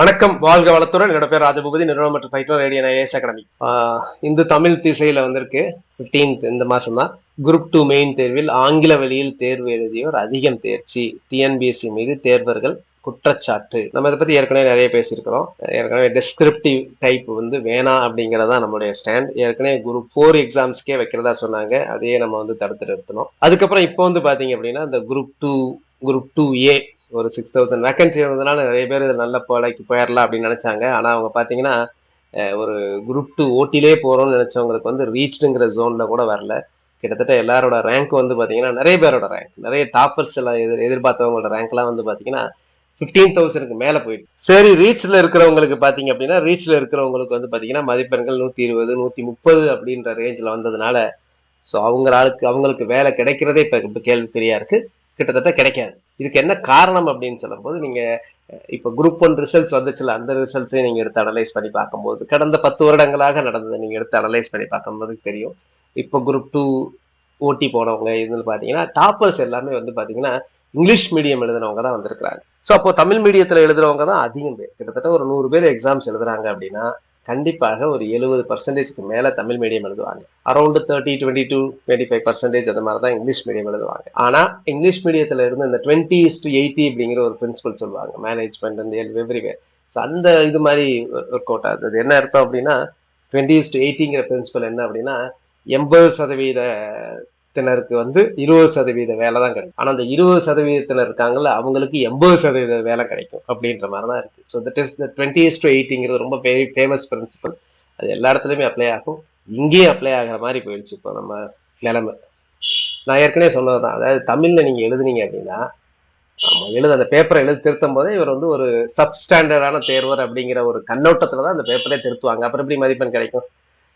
வணக்கம் வாழ்க வளத்துடன். என்னோட பேர் ராஜபூபதி நிறுவனம் மற்றும் fighter radio IAS academy Hindu Tamil திசையில வந்திருக்கு. 15th இந்த மாசம் தான் குரூப் டூ மெயின் தேர்வில் ஆங்கில வழியில் தேர்வு எழுதியோர் அதிகம் தேர்ச்சி டிஎன்பிஎஸ்சி மீது தேர்வர்கள் குற்றச்சாட்டு. நம்ம இதை பத்தி ஏற்கனவே நிறைய பேசியிருக்கிறோம். ஏற்கனவே டெஸ்கிரிப்டிவ் டைப் வந்து வேணாம் அப்படிங்கறதா நம்மளுடைய ஸ்டாண்ட் ஏற்கனவே குரூப் ஃபோர் எக்ஸாம்ஸ்க்கே வைக்கிறதா சொன்னாங்க. அதையே நம்ம வந்து தடுத்து நிறுத்தணும். அதுக்கப்புறம் இப்போ வந்து பாத்தீங்க அப்படின்னா இந்த group two group two A ஒரு சிக்ஸ் தௌசண்ட் வேகன்சி இருந்ததுனால நிறைய பேர் இது நல்ல போலைக்கு போயிடலாம் அப்படின்னு நினைச்சாங்க. ஆனா அவங்க பாத்தீங்கன்னா ஒரு குரூப் டூ ஓட்டிலே போறோம்னு நினைச்சவங்களுக்கு வந்து ரீச்டுங்கிற ஜோன்ல கூட வரல. கிட்டத்தட்ட எல்லாரோட ரேங்க் வந்து பாத்தீங்கன்னா நிறைய பேரோட ரேங்க் நிறைய டாப்பர்ஸ் எல்லாம் எதிர் எதிர்பார்த்தவங்களோட ரேங்க்லாம் வந்து பாத்தீங்கன்னா ஃபிஃப்டீன் தௌசண்ட்க்கு மேல போயிடுச்சு. சரி ரீச்ல இருக்கிறவங்களுக்கு பாத்தீங்க அப்படின்னா ரீச்ல இருக்கிறவங்களுக்கு வந்து பாத்தீங்கன்னா மதிப்பெண்கள் நூத்தி இருபது நூத்தி முப்பது அப்படின்ற ரேஞ்சில் வந்ததுனால ஸோ அவங்க ஆளுக்கு அவங்களுக்கு வேலை கிடைக்கிறதே இப்போ இப்ப கேள்விக்குறியா இருக்கு. கிட்டத்தட்ட கிடைக்காது. இதுக்கு என்ன காரணம் அப்படின்னு சொல்லும்போது நீங்க இப்போ இப்ப குரூப் ஒன் ரிசல்ட்ஸ் வந்துச்சுல அந்த ரிசல்ட்ஸையும் நீங்க எடுத்து அனலைஸ் பண்ணி பார்க்கும்போது கடந்த பத்து வருடங்களாக நடந்ததை நீங்க எடுத்து அனலைஸ் பண்ணி பார்க்கும்போது தெரியும். இப்போ குரூப் டூ ஓட்டி போனவங்க இதுன்னு பாத்தீங்கன்னா டாப்பர்ஸ் எல்லாமே வந்து பாத்தீங்கன்னா இங்கிலீஷ் மீடியம் எழுதுனவங்க தான் வந்திருக்கிறாங்க. ஸோ அப்போ தமிழ் மீடியத்தில் எழுதுறவங்க தான் அதிகம் பேர். கிட்டத்தட்ட ஒரு நூறு பேர் எக்ஸாம்ஸ் எழுதுறாங்க அப்படின்னா கண்டிப்பாக ஒரு எழுபது பர்சன்டேஜ்க்கு மேலே தமிழ் மீடியம் எழுதுவாங்க. Around thirty twenty to twenty five percentage அந்த மாதிரி தான் இங்கிலீஷ் மீடியம் எழுதுவாங்க. ஆனால் இங்கிலீஷ் மீடியத்தில் இருந்து இந்த டுவெண்ட்டி டு எயிட்டி அப்படிங்கிற ஒரு பிரின்சிபல் சொல்லுவாங்க. மேனேஜ்மெண்ட் அந்த எவ்ரிவேர் ஸோ அந்த இது மாதிரி ஒர்க் அவுட் ஆகுது. அது என்ன அர்த்தம் அப்படின்னா டுவெண்ட்டி இஸ் டு எயிட்டிங்கிற பிரின்சிபல் என்ன அப்படின்னா எண்பது சதவீத சதவீதத்தினருக்கு வந்து இருபது சதவீத வேலை தான் கிடைக்கும். ஆனா அந்த இருபது சதவீதத்தினர் இருக்காங்கல்ல அவங்களுக்கு எண்பது சதவீத வேலை கிடைக்கும் அப்படின்ற மாதிரி தான் இருக்கு. So that is the twenty to எயிட்டிங்கிறது ரொம்ப ஃபேமஸ் பிரின்சிபல் அது எல்லா இடத்துலையுமே அப்ளை ஆகும். இங்கேயும் அப்ளை ஆகிற மாதிரி போயிடுச்சு இப்போ நம்ம நிலைமை. நான் ஏற்கனவே சொன்னதுதான். அதாவது தமிழ்ல நீங்க எழுதுனீங்க அப்படின்னா ஆமா எழுத அந்த பேப்பரை எழுதி திருத்தும் போதே இவர் வந்து ஒரு சப்ஸ்டாண்டர்டான தேர்வர் அப்படிங்கிற ஒரு கண்ணோட்டத்துல தான் அந்த பேப்பரே திருத்துவாங்க. அப்புறம் எப்படி மதிப்பெண் கிடைக்கும்?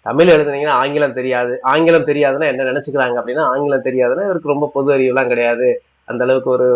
தமிழ் எழுதுனீங்கன்னா ஆங்கிலம் தெரியாது. ஆங்கிலம் தெரியாதுன்னா என்ன நினைச்சுக்கிறாங்க அப்படின்னா ஆங்கிலம் தெரியாதுன்னா இவருக்கு ரொம்ப பொது அறிவுலாம் கிடையாது. அந்த அளவுக்கு ஒரு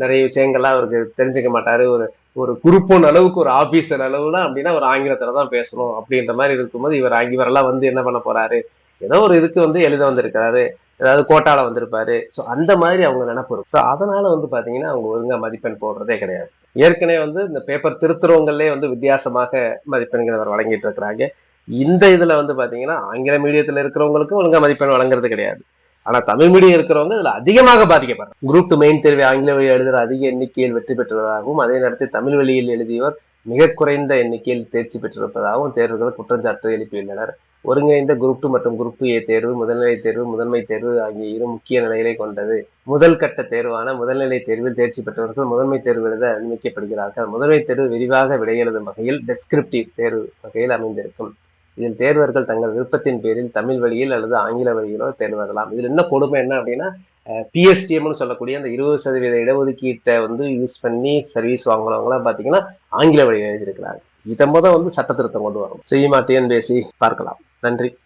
நிறைய விஷயங்கள்லாம் அவருக்கு தெரிஞ்சுக்க மாட்டாரு. ஒரு ஒரு குறுப்போன் அளவுக்கு ஒரு ஆபீசர் அளவுலாம் அப்படின்னா ஒரு ஆங்கிலத்துல தான் பேசணும் அப்படின்ற மாதிரி இருக்கும்போது இவர் இவரெல்லாம் வந்து என்ன பண்ண போறாரு? ஏதோ ஒரு இதுக்கு வந்து எழுத வந்திருக்கிறாரு. ஏதாவது கோட்டால வந்திருப்பாரு. ஸோ அந்த மாதிரி அவங்க நினைப்பு இருக்கும். ஸோ அதனால வந்து பாத்தீங்கன்னா அவங்க ஒழுங்கா மதிப்பெண் போடுறதே கிடையாது. ஏற்கனவே வந்து இந்த பேப்பர் திருத்துறவங்களே வந்து வித்தியாசமாக மதிப்பெண்கள் அவர் வழங்கிட்டு இருக்கிறாங்க. இந்த இதுல வந்து பாத்தீங்கன்னா ஆங்கில மீடியத்துல இருக்கிறவங்களுக்கும் ஒழுங்கா மதிப்பெண் வழங்குறது கிடையாது. ஆனா தமிழ் மீடியம் இருக்கிறவங்க இதுல அதிகமாக பாதிக்கப்படுறாங்க. குரூப் டூ மெயின் தேர்வை ஆங்கில வழி எழுதுகிற அதிக எண்ணிக்கையில் வெற்றி பெற்றதாகவும் அதே நேரத்தில் தமிழ் வழியில் எழுதியவர் மிக குறைந்த எண்ணிக்கையில் தேர்ச்சி பெற்றிருப்பதாகவும் தேர்வுகள் குற்றச்சாட்டு எழுப்பியுள்ளனர் ஒருங்கிணைந்த குரூப் டூ மற்றும் குரூப் ஏ தேர்வு முதல்நிலை தேர்வு முதன்மை தேர்வு ஆகிய இரு முக்கிய நிலைகளை கொண்டது. முதல் கட்ட தேர்வான முதல்நிலை தேர்வில் தேர்ச்சி பெற்றவர்கள் முதன்மை தேர்வு எழுத அனுமதிக்கப்படுகிறார்கள். முதன்மை தேர்வு விரிவாக விடையெழுதும் வகையில் டெஸ்கிரிப்டிவ் தேர்வு வகையில் அமைந்திருக்கும். இதில் தேர்வர்கள் தங்கள் விருப்பத்தின் பேரில் தமிழ் வழியில் அல்லது ஆங்கில வழியிலோ தேர்வரலாம். இதில் இதுல என்ன கொடுமை என்ன அப்படின்னா பிஎஸ்டிஎம்னு சொல்லக்கூடிய அந்த இருபது சதவீத இடஒதுக்கீட்டை வந்து யூஸ் பண்ணி சர்வீஸ் வாங்குறவங்களாம் பாத்தீங்கன்னா ஆங்கில வழியில் எழுதியிருக்கிறாங்க. இதை முத வந்து சட்ட திருத்தம் கொண்டு வரும் செய்யுமா டிஎன்பிஎஸ்சி பார்க்கலாம். நன்றி.